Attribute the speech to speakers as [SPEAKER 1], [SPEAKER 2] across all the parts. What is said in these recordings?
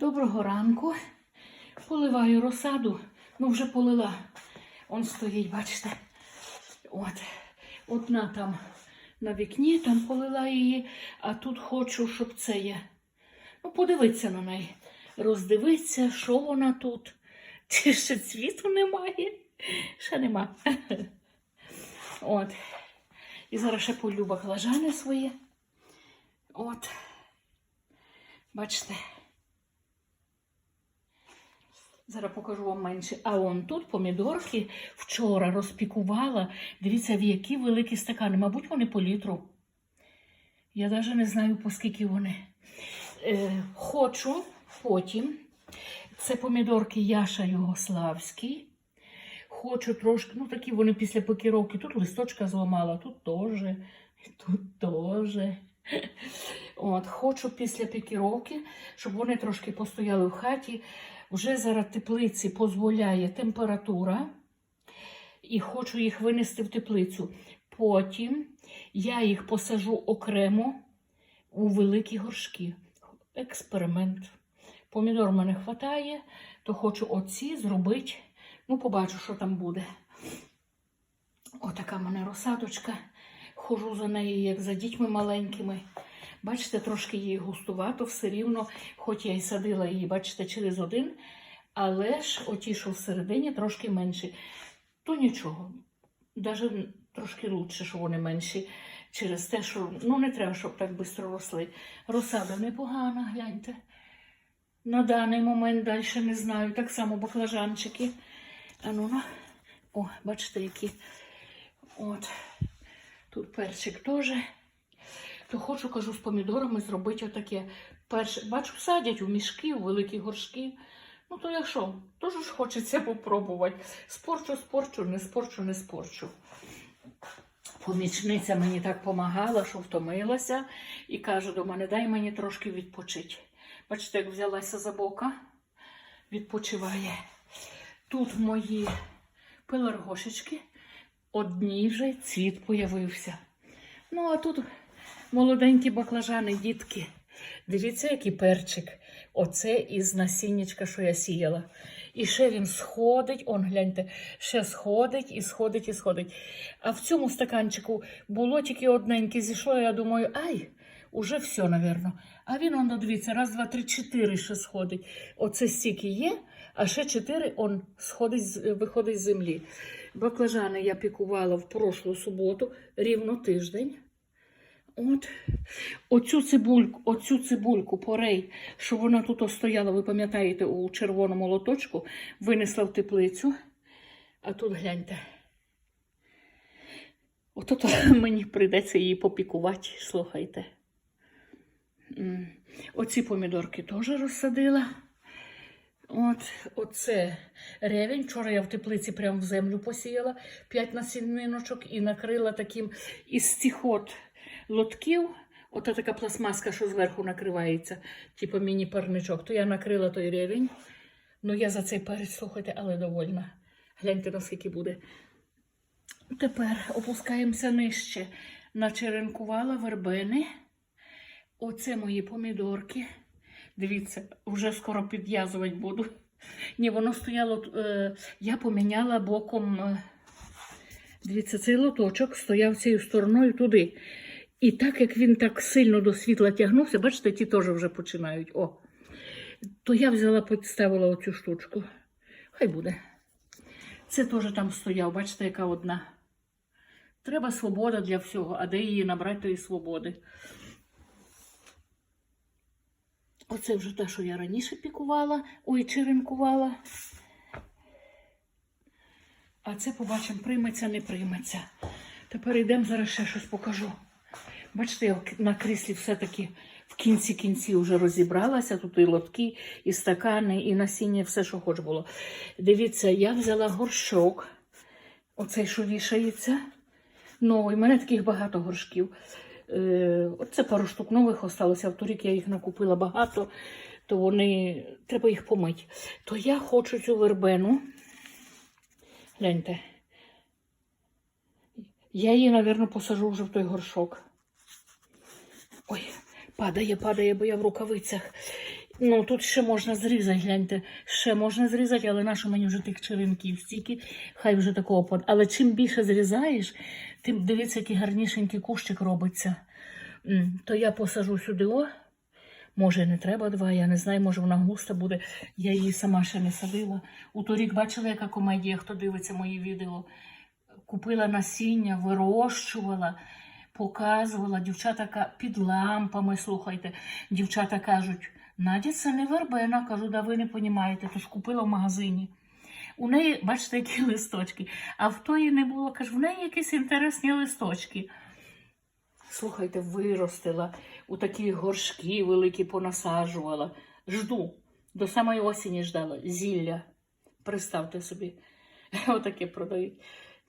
[SPEAKER 1] Доброго ранку. Поливаю розсаду. Ну, вже полила. Он стоїть, бачите. От. Одна там на вікні, там полила її, а тут хочу, щоб це є. Ну, подивитися на неї. Роздивитися, що вона тут. Чи ще цвіту немає? Ще нема. От. І зараз ще полю баклажани свої. От. Бачите. Зараз покажу вам менше. А он тут помідорки вчора розпікувала. Дивіться, в які великі стакани. Мабуть, вони по літру. Я навіть не знаю, по скільки вони. Е, хочу потім. Це помідорки Яша Югославський. Хочу трошки, ну такі вони після покіровки. Тут листочка зламала, тут теж, тут теж. От, хочу після пікіровки, щоб вони трошки постояли в хаті. Вже зараз теплиці дозволяє температура. І хочу їх винести в теплицю. Потім я їх посажу окремо у великі горшки. Експеримент. Помідор мене вистачає, то хочу оці зробити. Ну, побачу, що там буде. Отака мене розсадочка. Хожу за нею, як за дітьми маленькими. Бачите, трошки її густувато, все рівно, хоч я й садила її, бачите, через один, але ж оті, що всередині, трошки менші. То нічого. Навіть трошки краще, що вони менші. Через те, що ну не треба, щоб так швидко росли. Розсада непогана, гляньте. На даний момент далі не знаю. Так само баклажанчики. А ну. О, бачите, які. От. Тут перчик теж. То хочу, кажу, з помідорами зробити отаке. Перше, бачу, садять у мішки, у великі горшки. Ну, то я що? Теж хочеться попробувати. Спорчу, спорчу, не спорчу, не спорчу. Помічниця мені так допомагала, що втомилася, і каже до мене, дай мені трошки відпочити. Бачите, як взялася за бока, відпочиває. Тут мої пеларгошечки, одні вже цвіт появився. Ну, а тут молоденькі баклажани, дітки. Дивіться, який перчик. Оце із насіннячка, що я сіяла. І ще він сходить, он гляньте, ще сходить і сходить і сходить. А в цьому стаканчику було тільки одненьке зійшло, я думаю, ай, уже все, напевно. А він, он, дивіться, раз, два, три, чотири ще сходить. Оце стільки є, а ще чотири он сходить, виходить з землі. Баклажани я пікувала в прошлу суботу, рівно тиждень. От. Оцю цибульку, оцю цибульку порей, що вона тут стояла, ви пам'ятаєте, у червоному лоточку, винесла в теплицю. А тут гляньте. Ото то мені прийдеться її попікувати, слухайте. Оці помідорки теж розсадила. От, оце ревень. Вчора я в теплиці прямо в землю посіяла 5 насіниночок і накрила таким із цих от лотків. Ота така пластмаска, що зверху накривається, типу міні-парничок. То я накрила той ревень. Ну, я за цей перець, слухайте, але довольна. Гляньте, наскільки буде. Тепер опускаємося нижче. Начеренкувала вербени. Оце мої помідорки. Дивіться, вже скоро підв'язувати буду. Ні, воно стояло. Е, я поміняла боком. Е, дивіться, цей лоточок стояв цією стороною туди. І так як він так сильно до світла тягнувся, бачите, ті теж вже починають. О. То я взяла, підставила оцю штучку. Хай буде. Це теж там стояв, бачите, яка одна. Треба свобода для всього, а де її набрати тої свободи. Оце вже те, що я раніше пікувала, ой, черенкувала. А це побачимо, прийметься, не прийметься. Тепер йдемо, зараз ще щось покажу. Бачите, я на кріслі все-таки в кінці кінці вже розібралася. Тут і лотки, і стакани, і насіння, все, що хоч було. Дивіться, я взяла горшок, оцей, що вішається. Новий. У мене таких багато горшків. Е, Оце пару штук нових осталося. В торік я їх накупила багато, то вони треба їх помити. То я хочу цю вербену. Гляньте. Я її, мабуть, посажу вже в той горшок. Ой, падає, падає, бо я в рукавицях. Ну, тут ще можна зрізати, гляньте, ще можна зрізати, але нащо мені вже тих черенків стільки, хай вже такого под. Але чим більше зрізаєш, тим дивіться, який гарнішенький кущик робиться. То я посажу сюди о. Може, не треба два, я не знаю, може вона густа буде. Я її сама ще не садила. У торік бачили, яка комедія, хто дивиться мої відео. Купила насіння, вирощувала, показувала. Дівчата під лампами, слухайте. Дівчата кажуть, Надя, це не вербена. Кажу, да ви не понімаєте, то ж купила в магазині. У неї, бачите, які листочки. А в тої не було, кажу, в неї якісь інтересні листочки. Слухайте, виростила, у такі горшки великі понасаджувала. Жду. До самої осені ждала. Зілля. Представте собі, отаке продають.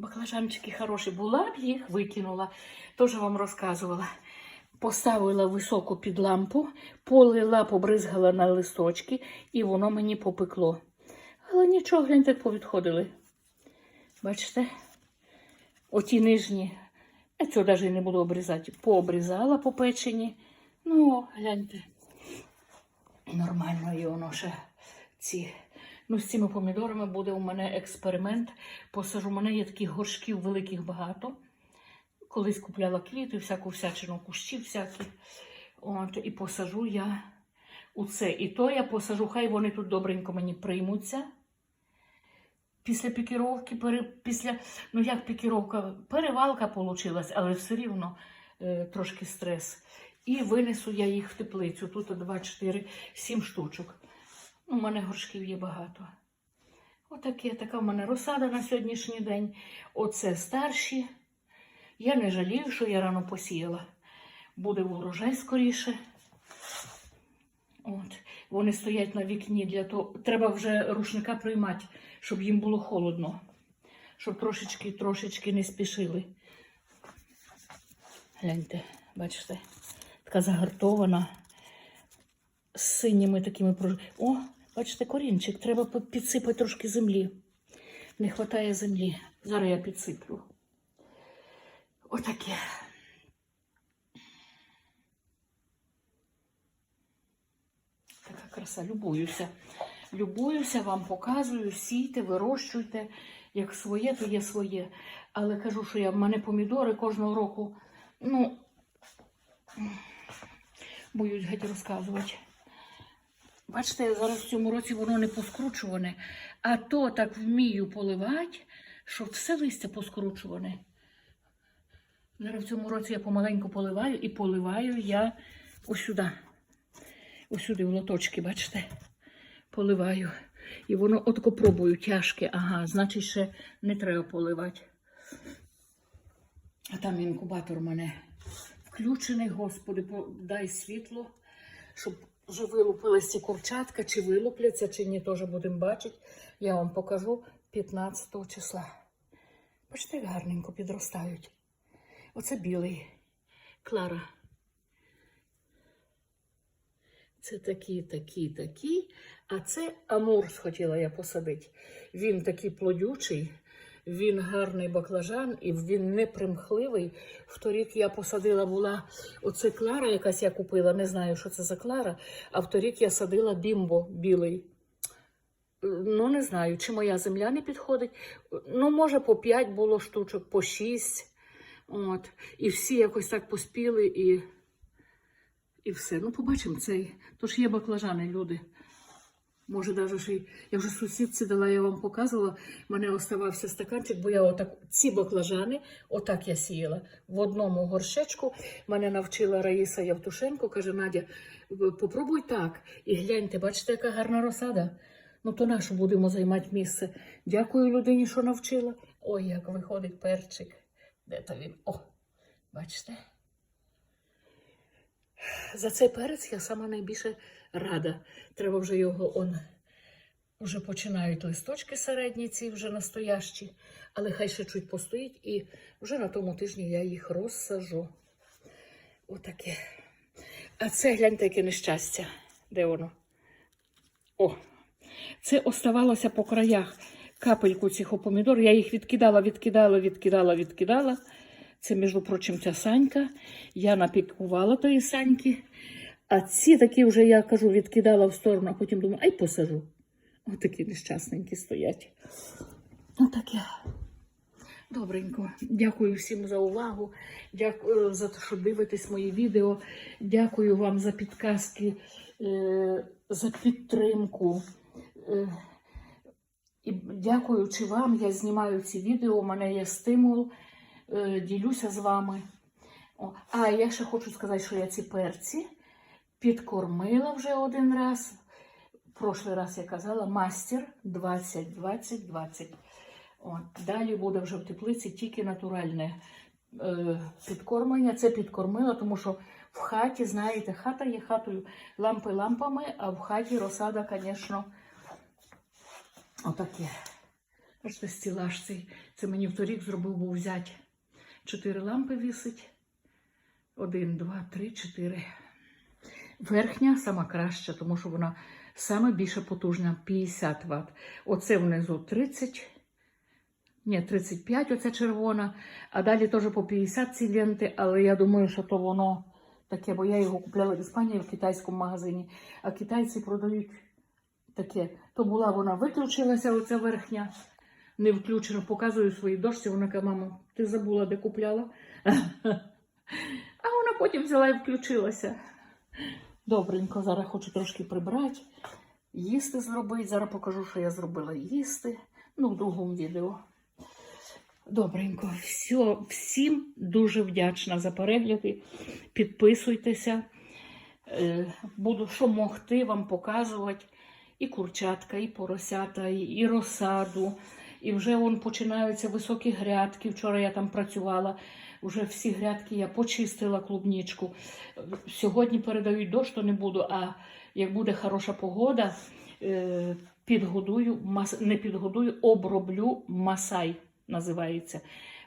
[SPEAKER 1] Баклажанчики хороші. Була б їх, викинула. Теж вам розказувала. Поставила високо під лампу, полила, побризгала на листочки, і воно мені попекло. Але нічого, гляньте, як повідходили. Бачите? Оті нижні. Я цього навіть не буду обрізати. Пообрізала по печені. Ну, гляньте. Нормально і воно ще ці. Ну, з цими помідорами буде у мене експеримент. Посажу, у мене є таких горшків великих багато. Колись купляла квіти, всяку всячину, кущі всякі. От, і посажу я у це. І то я посажу, хай вони тут добренько мені приймуться. Після пікіровки, пере, після, ну як пікіровка, перевалка вийшла, але все рівно е, трошки стрес. І винесу я їх в теплицю. Тут 2, 4, 7 штучок. У мене горшків є багато. Отаке, така в мене розсада на сьогоднішній день. Оце старші. Я не жалію, що я рано посіяла. Буде урожай скоріше. От. Вони стоять на вікні для того. Треба вже рушника приймати, щоб їм було холодно. Щоб трошечки, трошечки не спішили. Гляньте, бачите, така загартована з синіми такими. О, бачите, корінчик. Треба підсипати трошки землі. Не вистачає землі. Зараз я підсиплю. Отаке. Така краса, любуюся. Любуюся, вам показую, сійте, вирощуйте. Як своє, то є своє. Але кажу, що я в мене помідори кожного року, ну, боюсь геть розказувати. Бачите, зараз в цьому році воно не поскручуване, а то так вмію поливати, що все листя поскручуване. Зараз в цьому році я помаленьку поливаю і поливаю я ось сюди. Ось сюди в лоточки, бачите? Поливаю. І воно отко пробую тяжке. Ага, значить, ще не треба поливати. А там інкубатор у мене включений, Господи, по- дай світло, щоб вже вилупились ці курчатка, чи вилупляться, чи ні, теж будемо бачити. Я вам покажу 15 числа. Бачите, гарненько підростають. Оце білий. Клара. Це такі, такі, такі. А це амур хотіла я посадити. Він такий плодючий, він гарний баклажан і він не примхливий. Вторік я посадила була оце Клара, якась я купила, не знаю, що це за Клара. А вторік я садила бімбо білий. Ну, не знаю, чи моя земля не підходить. Ну, може, по 5 було штучок, по 6. От. І всі якось так поспіли і, і все. Ну, побачимо цей. Тож є баклажани, люди. Може, навіть ще й я вже сусідці дала, я вам показувала. в мене оставався стаканчик, бо я отак ці баклажани, отак я сіяла в одному горшечку. Мене навчила Раїса Явтушенко, каже: Надя, попробуй так. І гляньте, бачите, яка гарна розсада. Ну, то нашу будемо займати місце. Дякую людині, що навчила. Ой, як виходить перчик. Де то він? О, бачите? За цей перець я сама найбільше рада. Треба вже його он. Вже починають листочки середні, ці вже настоящі, але хай ще чуть постоїть, і вже на тому тижні я їх розсажу. Отаке. А це гляньте, яке нещастя. Де воно? О, це оставалося по краях капельку цих помідор. Я їх відкидала, відкидала, відкидала, відкидала. Це, між прочим, ця санька. Я напікувала тої саньки. А ці такі вже, я кажу, відкидала в сторону, а потім думаю, ай посажу. Отакі нещасненькі стоять. Отаке. Добренько. Дякую всім за увагу. Дякую за те, що дивитесь мої відео. Дякую вам за підказки, е, за підтримку. Е, і дякуючи вам, я знімаю ці відео, у мене є стимул, е, ділюся з вами. А я ще хочу сказати, що я ці перці підкормила вже один раз. Прошлий раз я казала мастер 20, 20, 20. От, далі буде вже в теплиці тільки натуральне е, підкормлення. Це підкормила, тому що в хаті, знаєте, хата є хатою лампи лампами, а в хаті розсада, звісно, отаке. Бачите, стілаж цей. Це мені вторік зробив був взяти. Чотири лампи вісить. Один, два, три, чотири. Верхня сама краща, тому що вона саме більше потужна 50 Вт. Оце внизу 30. Ні, 35, оце червона, а далі теж по 50 ці ленти, але я думаю, що то воно таке, бо я його купляла в Іспанії в китайському магазині, а китайці продають таке. То була вона виключилася, оця верхня, не включена. Показую своїй дошці, вона каже, мамо, ти забула, де купляла. А вона потім взяла і включилася. Добренько, зараз хочу трошки прибрати, їсти зробити. Зараз покажу, що я зробила їсти. Ну, в другому відео. Добренько, все, всім дуже вдячна за перегляди. Підписуйтеся. Е, Буду що могти вам показувати. І курчатка, і поросята, і, розсаду. І вже вон починаються високі грядки. Вчора я там працювала. Вже всі грядки я почистила клубнічку. Сьогодні передають дощ, то не буду. А як буде хороша погода, е, підгодую, не підгодую, оброблю масай. Називається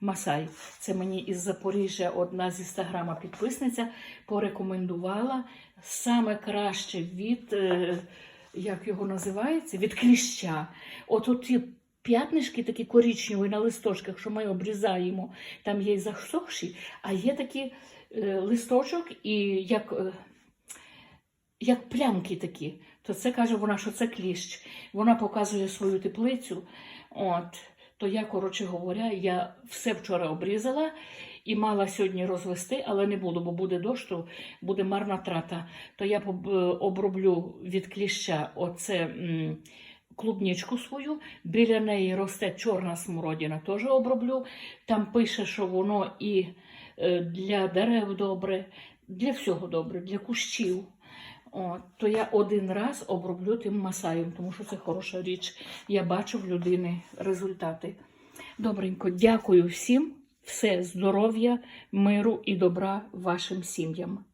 [SPEAKER 1] Масай. Це мені із Запоріжжя одна з інстаграма підписниця порекомендувала саме краще від, е, як його називається, від кліща. От ті п'ятнишки такі коричневі на листочках, що ми обрізаємо, там є і засохші, а є такі е, листочок і як. е, як плямки такі, то це каже вона, що це кліщ. Вона показує свою теплицю. От, то я, коротше говоря, я все вчора обрізала і мала сьогодні розвести, але не буду, бо буде дощ, то буде марна трата. То я е, оброблю від кліща оце м, клубничку свою. Біля неї росте чорна смородина, теж оброблю. Там пише, що воно і е, для дерев добре, для всього добре, для кущів. О, то я один раз оброблю тим масаєм, тому що це хороша річ. Я бачу в людини результати. Добренько, дякую всім. Все здоров'я, миру і добра вашим сім'ям.